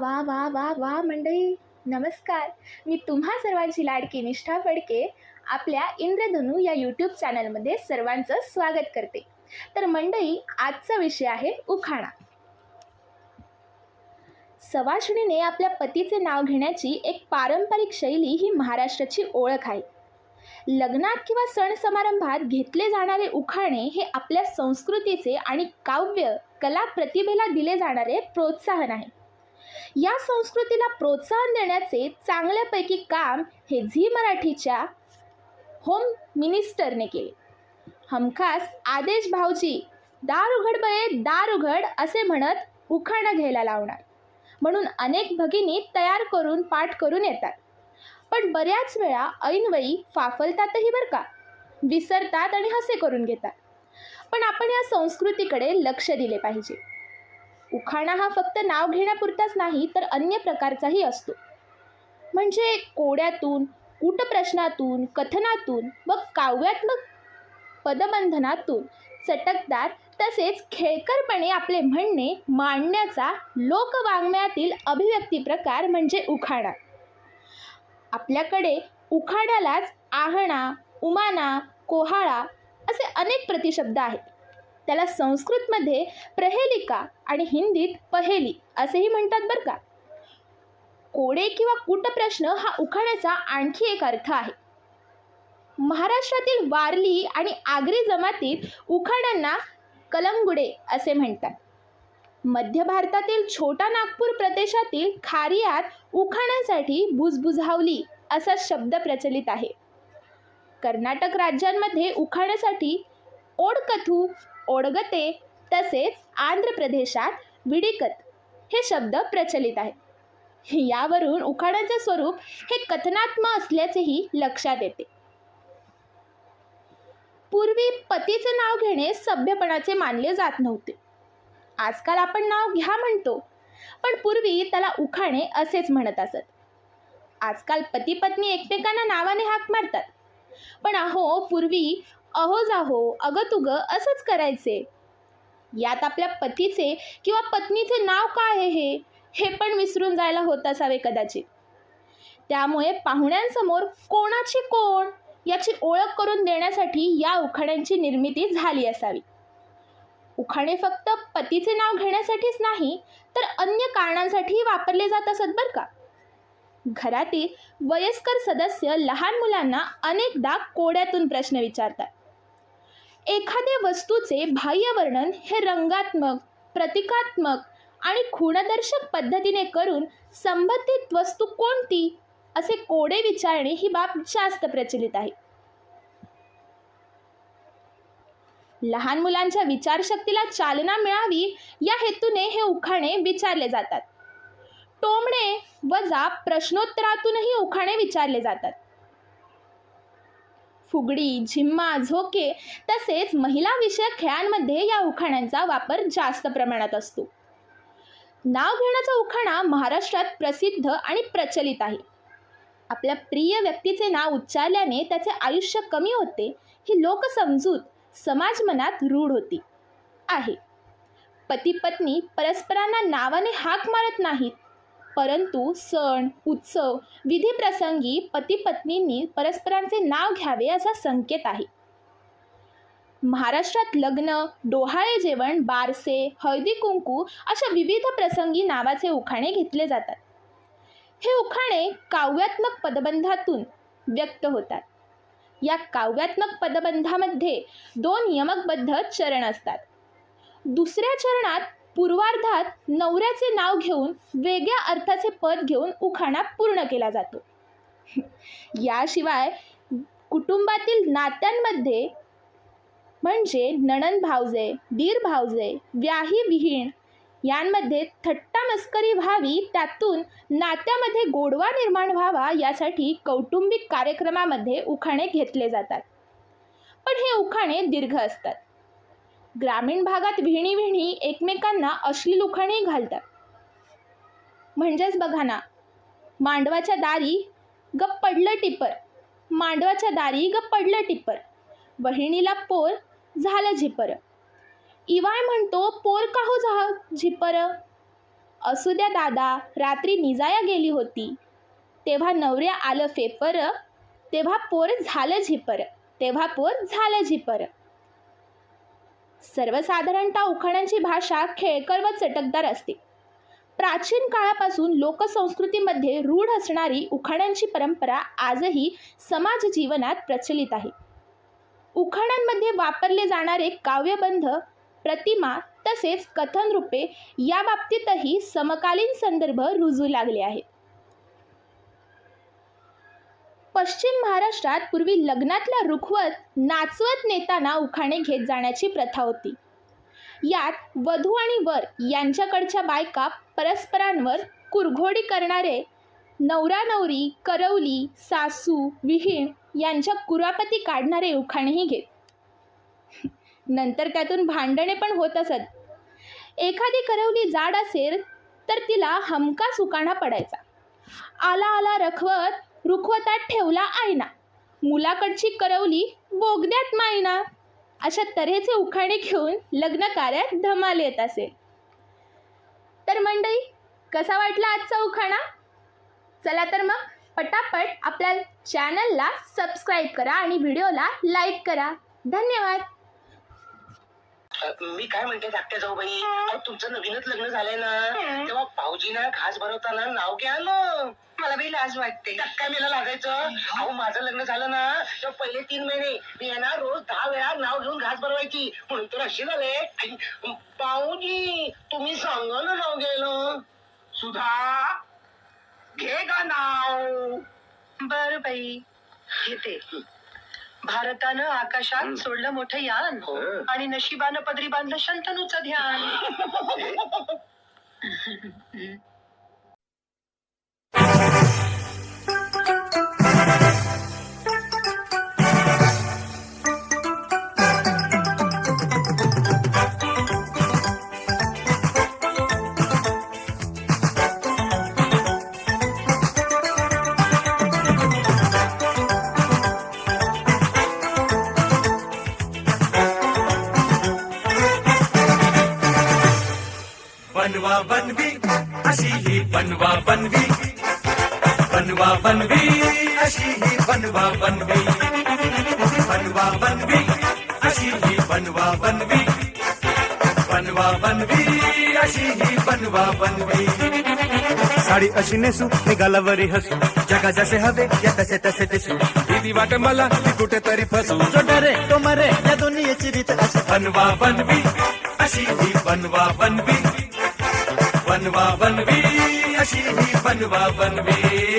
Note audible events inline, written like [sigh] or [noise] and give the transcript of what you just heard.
वा वा वा वा मंडळी. नमस्कार. मी तुम्हा सर्वांची लाडकी निष्ठा फडके आपल्या इंद्रधनू या यूट्यूब चॅनलमध्ये सर्वांचं स्वागत करते. तर मंडळी आजचा विषय आहे उखाणा. सवाशिणीने आपल्या पतीचे नाव घेण्याची एक पारंपरिक शैली ही महाराष्ट्राची ओळख आहे. लग्नात किंवा सण समारंभात घेतले जाणारे उखाणे हे आपल्या संस्कृतीचे आणि काव्य कला प्रतिभेला दिले जाणारे प्रोत्साहन आहे. या संस्कृतीला प्रोत्साहन देण्याचे चांगल्यापैकी काम हे झी मराठीच्या होम मिनिस्टरने केले. हमखास आदेश भाऊजी दार उघड बये दार उघड असे म्हणत उखाणा घ्यायला लावणार. म्हणून अनेक भगिनी तयार करून पाठ करून येतात. पण बऱ्याच वेळा ऐनवयी फाफलतातही बरं का? विसरतात आणि हसे करून घेतात. पण आपण या संस्कृतीकडे लक्ष दिले पाहिजे. उखाणा हा फक्त नाव घेण्यापुरताच नाही तर अन्य प्रकारचाही असतो. म्हणजे कोड्यातून कूटप्रश्नातून कथनातून व काव्यात्मक पदबंधनातून चटकदार तसेच खेळकरपणे आपले म्हणणे मांडण्याचा लोकवाङ्मयातील अभिव्यक्ती प्रकार म्हणजे उखाणा. आपल्याकडे उखाण्यालाच आहणा उमाना कोहाळा असे अनेक प्रतिशब्द आहेत. त्याला संस्कृतमध्ये प्रहेलिका आणि हिंदीत पहेली असेही म्हणतात बरं का. कोडे किंवा कूटप्रश्न हा उखाण्याचा आणखी एक अर्थ आहे. महाराष्ट्रातील वारली आणि आगरी जमातीत उखाण्यांना कलंगुडे असे म्हणतात. मध्य भारतातील छोटा नागपूर प्रदेशातील खारियात उखाण्यासाठी भुजबुजावली असा शब्द प्रचलित आहे. कर्नाटक राज्यांमध्ये उखाण्यासाठी ओडकथू ओडगते तसेच आंध्र प्रदेशात विडिकत हे शब्द प्रचलित आहेत यावरून उखाण्याचे स्वरूप हे कथनात्मक असल्याचेही लक्षात येते. पूर्वी पतीचे नाव घेणे सभ्यपणाचे मानले जात नव्हते. आजकाल आपण नाव घ्या म्हणतो पण पूर्वी त्याला उखाणे असेच म्हणत असत. आजकाल पती पत्नी एकमेकांना नावाने हाक मारतात. पण अहो पूर्वी अहो जाहो अगं तुगं असंच करायचे. यात आपल्या पतीचे किंवा पत्नीचे नाव काय आहे हे? हे पण विसरून जायला होत असावे कदाचित. त्यामुळे पाहुण्यांसमोर कोणाची कोण याची ओळख करून देण्यासाठी या उखाण्यांची निर्मिती झाली असावी. उखाणे फक्त पतीचे नाव घेण्यासाठीच नाही तर अन्य कारणांसाठीही वापरले जात असत बरं का? घरातील वयस्कर सदस्य लहान मुलांना अनेकदा कोड्यातून प्रश्न विचारतात. एखाद्या वस्तूचे बाह्य वर्णन हे रंगात्मक प्रतिकात्मक आणि खुणदर्शक पद्धतीने करून संबंधित वस्तू कोणती असे कोडे विचारणे ही बाब जास्त प्रचलित आहे. लहान मुलांच्या विचारशक्तीला चालना मिळावी या हेतूने हे उखाणे विचारले जातात. टोमणे वजा प्रश्नोत्तरातूनही उखाणे विचारले जातात. फुगडी झिम्मा झोके तसेच महिलाविषयक खेळांमध्ये या उखाण्यांचा वापर जास्त प्रमाणात असतो. नाव घेण्याचा उखाणा महाराष्ट्रात प्रसिद्ध आणि प्रचलित आहे. आपल्या प्रिय व्यक्तीचे नाव उच्चारल्याने त्याचे आयुष्य कमी होते ही लोकसमजूत समाज मनात रूढ होती. आहे. पती पत्नी परस्परांना नावाने हाक मारत नाहीत परंतु सण उत्सव विधीप्रसंगी पती पत्नींनी परस्परांचे नाव घ्यावे असा संकेत आहे. महाराष्ट्रात लग्न डोहाळे जेवण बारसे हळदी कुंकू अशा विविध प्रसंगी नावाचे उखाणे घेतले जातात. हे उखाणे काव्यात्मक पदबंधातून व्यक्त होतात. या काव्यात्मक पदबंधामध्ये दोन यमकबद्ध चरण असतात. दुसऱ्या चरणात पूर्वार्धात नवऱ्याचे नाव घेऊन वेगळ्या अर्थाचे पद घेऊन उखाणा पूर्ण केला जातो. याशिवाय कुटुंबातील नात्यांमध्ये म्हणजे नणन भावजे दीर भावजे व्याही विहीण यांमध्ये थट्टा मस्करी व्हावी त्यातून नात्यामध्ये गोडवा निर्माण व्हावा यासाठी कौटुंबिक कार्यक्रमामध्ये उखाणे घेतले जातात. पण हे उखाणे दीर्घ असतात. ग्रामीण भागात विहिणी विहिणी एकमेकांना अश्लील उखाणे घालतात. म्हणजेच बघा ना मांडवाच्या दारी ग पडलं टिपर मांडवाच्या दारी ग पडलं टिपर वहिणीला पोर झालं झिपर इवाय म्हणतो पोर काहू हो झा झिपर असू द्या दादा रात्री निजाया गेली होती. तेव्हा नवऱ्या आलं फेपर तेव्हा पोर झालं झिपर तेव्हा पोर झालं झिपर सर्वसाधारणतः उखाण्यांची भाषा खेळकर व चटकदार असते. प्राचीन काळापासून लोकसंस्कृतीमध्ये रूढ असणारी उखाण्यांची परंपरा आजही समाज जीवनात प्रचलित आहे. उखाण्यांमध्ये वापरले जाणारे काव्यबंध प्रतिमा तसेच कथनरूपे या बाबतीतही समकालीन संदर्भ रुजू लागले आहेत. पश्चिम महाराष्ट्रात पूर्वी लग्नातल्या रुखवत नाचवत नेताना उखाणे घेत जाण्याची प्रथा होती. यात वधू आणि वर यांच्याकडच्या बायका परस्परांवर कुरघोडी करणारे नवरा नवरी करवली सासू विहीण यांच्या कुरापती काढणारे उखाणेही घेत. नंतर त्यातून भांडणे पण होत असत. एखादी करवली जाड असेल तर तिला हमखास उकाणा पडायचा. आला आला रखवत रुखवतात ठेवला आईना. मुलाकडची करवली बोगद्यात मायना अशा तऱ्हेचे उखाणे घेऊन लग्न कार्यात धमाल येत असेल तर मंडळी कसा वाटला आजचा उखाणा? चला तर मग पटापट आपल्या चॅनलला सबस्क्राईब करा आणि व्हिडिओला लाईक करा. धन्यवाद! मी काय म्हणते धाकट्या जाऊ बाई अहो, तुमचं नवीनच लग्न झालंय ना. तेव्हा भाऊजीना घास भरवताना नाव घ्या ना. मला बी लाज वाटते. काय मला लागायचं. अहो माझं लग्न झालं ना तर पहिले तीन महिने मी ना रोज दहा वेळा नाव घेऊन घास भरवायची. म्हणून तर अशी झाले. भाऊजी तुम्ही सांगा ना नाव घ्यायला. सुधा घे का नाव. बर बाई घेते. भारतानं आकाशात सोडलं मोठं यान. हो. आणि नशिबानं पदरी बांधलं शंतनूचं ध्यान. [laughs] [laughs] बनवा बनवी अशी ही बनवा बनवी. बनवा बनवी अशी ही बनवा बनवी. बनवा बनवी अशी ही बनवा बनवी. बनवा बनवी अशी ही बनवा बनवी. साडी अशी नेसू निघालावरी हसू. जगा जसे हवे या तसे तसे दिसू. भीती वाट मला ती कुठेतरी फसू. डरे तो मरे या दुनियेची रीत अशी. बनवा बनवी अशी ही बनवी बनवा. बनवी अशी ही बनवा बनवी.